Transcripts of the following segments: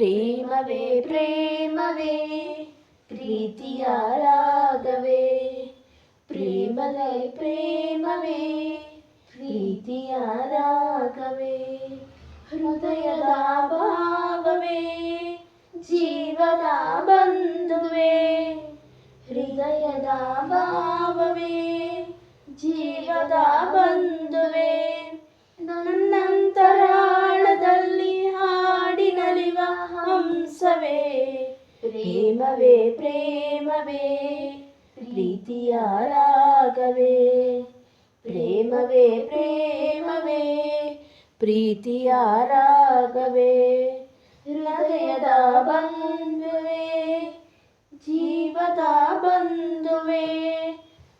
ಪ್ರೇಮವೇ ಪ್ರೇಮವೇ ಪ್ರೀತಿಯ ರಾಗವೇ ಪ್ರೇಮವೇ ಪ್ರೇಮವೇ ಪ್ರೀತಿಯ ರಾಗವೇ ಹೃದಯದ ಭಾವವೇ ಜೀವದ ಬಂಧುವೆ ಹಂಸವೇ ಪ್ರೇಮವೇ ಪ್ರೇಮವೇ, ಪ್ರೀತಿಯ ರಾಗವೇ, ಪ್ರೇಮವೇ ಪ್ರೇಮವೇ, ಪ್ರೀತಿಯ ರಾಗವೇ, ಹೃದಯದ ಬಂಧುವೇ, ಜೀವದ ಬಂಧುವೇ,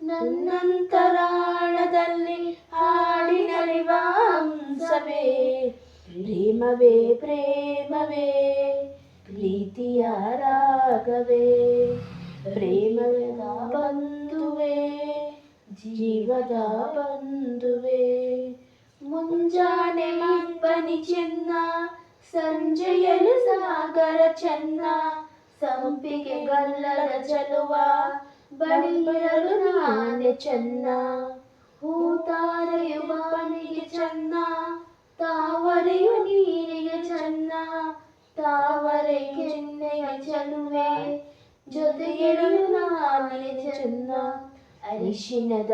ನನ್ನಂತರಾಳದಲ್ಲಿ ಹಾಡಿನಲಿವ ಹಂಸವೇ, ಪ್ರೇಮವೇ ಪ್ರೇಮವೇ ಪ್ರೀತಿಯ ರಾಗವೇ, ಪ್ರೇಮದ ಬಂಧುವೆ, ಜೀವದ ಬಂಧುವೆ. ಮುಂಜಾನೆ ಮಂಪನಿ ಚೆನ್ನ, ಸಂಜೆಯಲು ಸಾಗರ ಚೆನ್ನ, ಸಂಪಿಗೆ ಗಲ್ಲದ ಚಲುವ ಬಳಿಯಲು ನಾನೆ ಚೆನ್ನ. ಹೂತಾರೆಯು ಬನಿಗೆ ಚೆನ್ನ, ತಾವರೆಯು ನೀರಿಗೆ ಚೆನ್ನ ತಾವರೆ ಚೆಲುವೆ ಜೊತೆಗೆಳು ನಾನೇ ಚೆನ್ನ ಅರಿಶಿನದ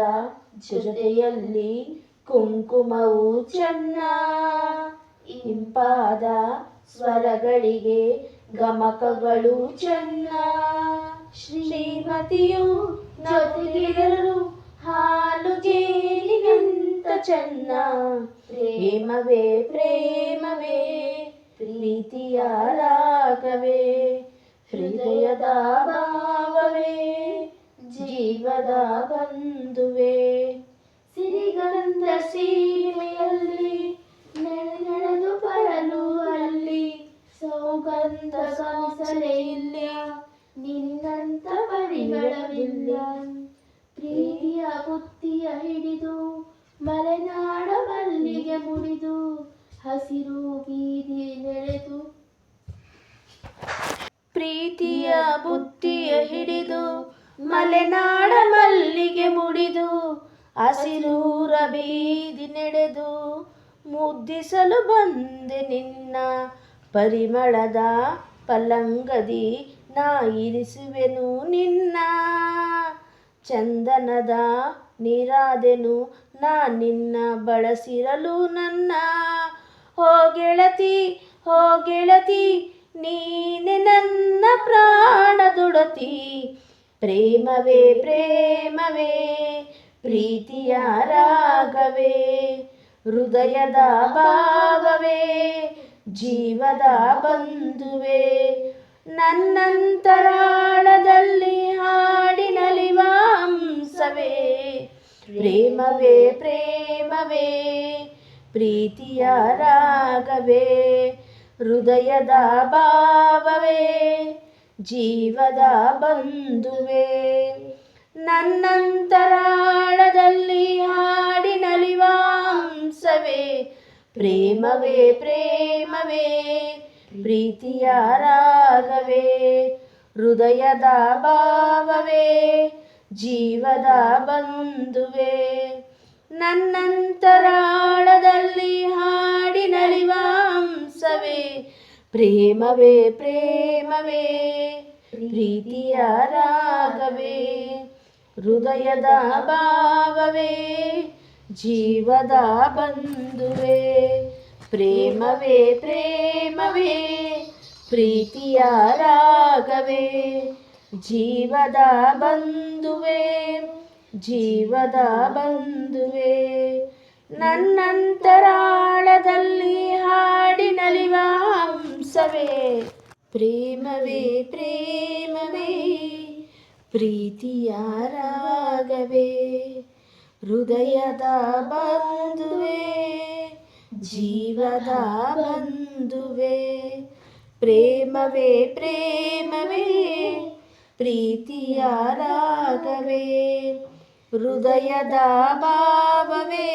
ಜೊತೆಯಲ್ಲಿ ಕುಂಕುಮವು ಚೆನ್ನ. ಇಂಪಾದ ಸ್ವರಗಳಿಗೆ ಗಮಕಗಳು ಚೆನ್ನ. ಶ್ರೀಮತಿಯು ಜೊತೆಗಿರಲು ಹಾಲು ಜೇಲಿಗಿಂತ ಚೆನ್ನ. ಪ್ರೇಮವೇ ಪ್ರೇಮವೇ, ಪ್ರೀತಿಯ ರಾಗವೇ. ಹೃದಯದ ಭಾವವೇ ಜೀವದ ಬಂಧುವೆ. ಸಿರಿಗಂಧ ಸೀಮೆಯಲ್ಲಿ ನಡೆದು ಬರಲು ಅಲ್ಲಿ, ಸೌಗಂಧ ಇಲ್ಲ. ನಿನ್ನಂತ ಪರಿಗಳವಿಲ್ಲ ಪ್ರೀತಿಯ ಬುತ್ತಿಯ ಹಿಡಿದು, ಮಲೆನಾಡ ಮಲ್ಲಿಗೆ ಮುಡಿದು, ಹಸಿರು ಬೀದಿ ನೆರೆದು ಪ್ರೀತಿಯ ಬುತ್ತಿಯ ಹಿಡಿದು ಮಲೆನಾಡ ಮಲ್ಲಿಗೆ ಮುಡಿದು ಹಸಿರೂರ ಬೀದಿ ನಡೆದು ಮುದ್ದಿಸಲು ಬಂದೆ ನಿನ್ನ ಪರಿಮಳದ ಪಲ್ಲಂಗದಿ ನಾ ಇರಿಸುವೆನು ನಿನ್ನ ಚಂದನದ ನೀರಾದೆನು ನಾ ನಿನ್ನ ಬಳಸಿರಲು ನನ್ನ. ಹೋ ಗೆಳತಿ ಗೆಳತಿ ನೀನೆ ನನ್ನ ಪ್ರಾಣದುಡತಿ ಪ್ರೇಮವೇ ಪ್ರೇಮವೇ, ಪ್ರೀತಿಯ ರಾಗವೇ, ಹೃದಯದ ಭಾವವೇ, ಜೀವದ ಬಂಧುವೆ. ನನ್ನಂತರಾಳದಲ್ಲಿ ಹಾಡಿನಲಿ ಹಂಸವೇ ಪ್ರೇಮವೇ ಪ್ರೇಮವೇ, ಪ್ರೀತಿಯ ರಾಗವೇ. ಹೃದಯದ ಭಾವವೇ, ಜೀವದ ಬಂಧುವೆ. ನನ್ನಂತರಾಳದಲ್ಲಿ ಹಾಡಿ ನಲಿವಾಂಸವೇ ಪ್ರೇಮವೇ ಪ್ರೇಮವೇ, ಪ್ರೀತಿಯ ರಾಗವೇ ಹೃದಯದ ಭಾವವೇ, ಜೀವದ ಬಂಧುವೆ. ನನ್ನಂತರಾಳದಲ್ಲಿ ಪ್ರೇಮವೇ ಪ್ರೇಮವೇ, ಪ್ರೀತಿಯ ರಾಗವೇ, ಹೃದಯದ ಭಾವವೇ, ಜೀವದ ಬಂಧುವೆ, ಪ್ರೇಮವೇ ಪ್ರೇಮವೇ, ಪ್ರೀತಿಯ ರಾಗವೇ, ಜೀವದ ಬಂಧುವೆ ಜೀವದ ಬಂಧುವೆ. ನನ್ನಂತರಾಳದಲ್ಲಿ ಹಾಡಿನಲಿವ ಹಂಸವೇ ಪ್ರೇಮವೇ ಪ್ರೇಮವೇ ಪ್ರೀತಿಯ ರಾಗವೇ ಹೃದಯದ ಬಂಧುವೇ, ಜೀವದ ಬಂಧುವೇ. ಪ್ರೇಮವೇ ಪ್ರೇಮವೇ ಪ್ರೀತಿಯ ರಾಗವೇ ಹೃದಯದ ಭಾವವೇ,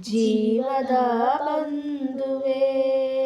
ಜೀವದ ಬಂಧುವೆ.